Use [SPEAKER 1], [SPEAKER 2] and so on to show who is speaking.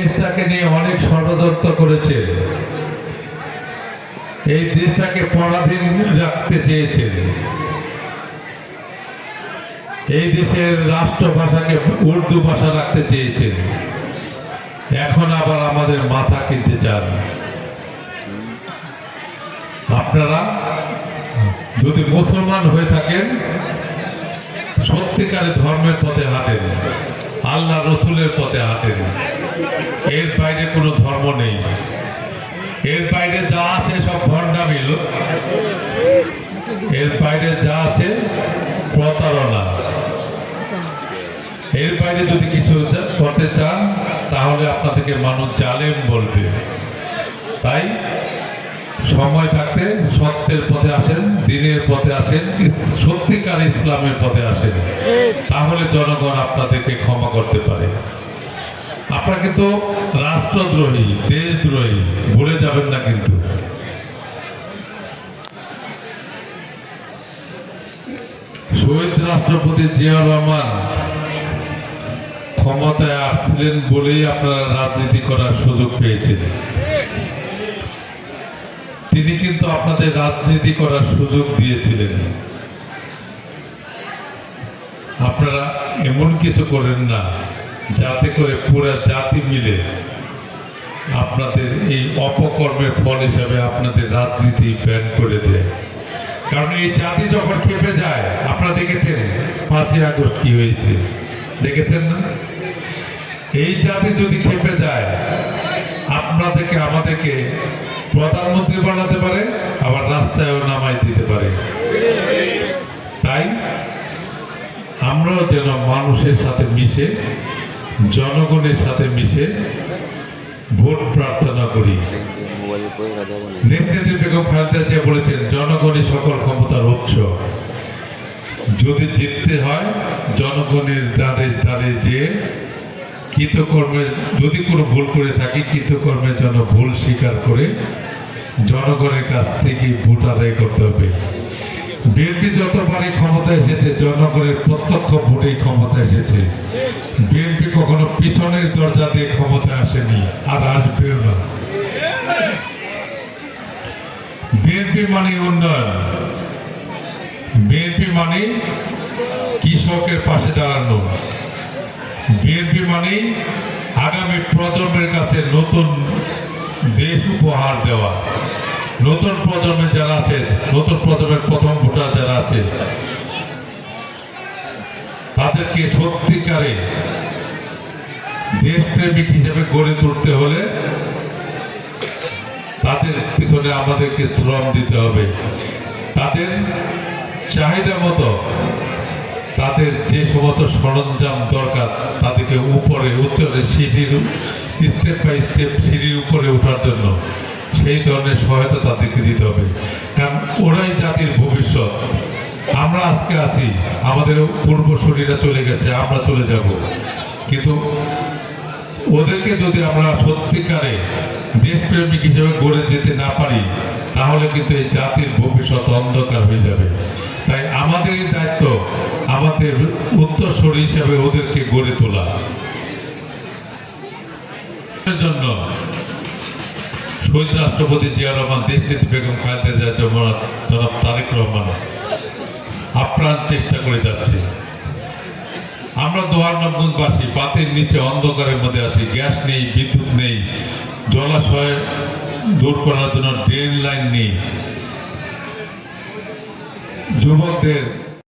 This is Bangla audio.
[SPEAKER 1] দেশটাকে নিয়ে অনেক ষড়যন্ত্র করেছেন এই দেশটাকে পরাধীন রাখতে চেয়েছেন এই দেশের রাষ্ট্রভাষাকে উর্দু ভাষা রাখতে চেয়েছেন এখন আবার আমাদের মাথা কিনতে চান। আপনারা যদি মুসলমান হয়ে থাকেন, সত্যিকারের ধর্মের পথে হাঁটেন, আল্লাহ রসুলের পথে হাঁটেন। এর বাইরে কোনো ধর্ম নেই। এর বাইরে যা আছে সব ভণ্ডামিল। এর বাইরে যা আছে প্রতারণা। এর বাইরে যদি কিছু করতে চান, তাহলে আপনাদেরকে মানুষ জালেম বলবে। তাই সময় থাকতে সত্যের পথে আসেন, দিনের পথে আসেন সত্যিকার ইসলামের পথে আসেন। তাহলে জনগণ আপনাদেরকে ক্ষমা করতে পারে। আপনারা কিন্তু রাষ্ট্রদ্রোহী, দেশদ্রোহী ভুলে যাবেন না কিন্তু। শহীদ রাষ্ট্রপতি জিয়া রহমান ক্ষমতায় আসছিলেন বলেই আপনারা রাজনীতি করার সুযোগ পেয়েছেন তিনি কিন্তু আপনাদের রাজনীতি করার সুযোগ দিয়েছিলেন। আপনারা এমন কিছু করেন না। যাতে করে পুরা জাতি মিলে আপনাদের এই অপকর্মের ফল হিসাবে আপনাদের রাজনীতি ব্যান করে দেয়। কারণ এই জাতি যখন খেপে যায়, আপনারা দেখেছেন পাঁচই আগস্ট কি হয়েছে? দেখেছেন না? এই জাতি যদি খেপে যায়, আপনাদেরকে, আমাদেরকে প্রধানমন্ত্রী বানাতে পারে, আবার রাস্তায়ও নামাই দিতে পারে। তাই আমরাও যেন মানুষের সাথে মিশে জনগণের সাথে মিশে ভোট প্রার্থনা করি। নেত্রী বেগম খালেদা জিয়া বলেছেন জনগণই সকল ক্ষমতার উৎস। যদি জিততে হয়, জনগণের দ্বারে দ্বারে যে কৃতকর্মের, যদি কোনো ভুল করে থাকি, কৃতকর্মের জন্য ভুল স্বীকার করে জনগণের কাছ থেকে ভোট আদায় করতে হবে। বিএনপি যতবারই ক্ষমতা এসেছে, জনগণের প্রত্যক্ষ ভোটেই ক্ষমতা এসেছে। বিএনপি কখনো পিছনের দরজা দিয়ে ক্ষমতা আসেনি আর আসবেও না। বিএনপি মানে উন্নয়ন। বিএনপি মানে কৃষকের পাশে দাঁড়ানো। বিএনপি মানে আগামী প্রজন্মের কাছে নতুন দেশ উপহার দেওয়া। নতুন প্রজন্মে যারা আছে নতুন প্রজন্মের প্রথম আছে। তাদেরকে সত্যিকারে দেশপ্রেমিক হিসেবে গড়ে তুলতে হলে তাদের পিছনে আমাদেরকে শ্রম দিতে হবে। তাদের চাহিদা মতো তাদের যে সমস্ত সরঞ্জাম দরকার তাদেরকে উপরে উত্তরে সিঁড়ির স্টেপ বাই স্টেপ সিঁড়ির উপরে ওঠার জন্য। সেই ধরনের সহায়তা তাদেরকে দিতে হবে। কারণ ওরাই জাতির ভবিষ্যৎ। আমরা আজকে আছি, আমাদের পূর্বসূরীরা চলে গেছে, আমরা চলে যাব। কিন্তু ওদেরকে যদি আমরা সত্যিকারে দেশপ্রেমিক হিসেবে গড়ে যেতে না পারি, তাহলে কিন্তু এই জাতির ভবিষ্যৎ অন্ধকার হয়ে যাবে। তাই আমাদেরই দায়িত্ব, আমাদের উত্তরসূরি হিসেবে ওদেরকে গড়ে তোলা। জন্য শহীদ রাষ্ট্রপতি জিয়া রহমান দেশনীতি বেগম খালেদা জনাব তারেক রহমান আপ্রাণ চেষ্টা করে যাচ্ছে। আমরা দোয়ারনগরবাসী পাতের নিচে অন্ধকারের মধ্যে আছি, গ্যাস নেই, বিদ্যুৎ নেই, জলাশয় দূর করার জন্য ড্রেন লাইন নেই। যুবকদের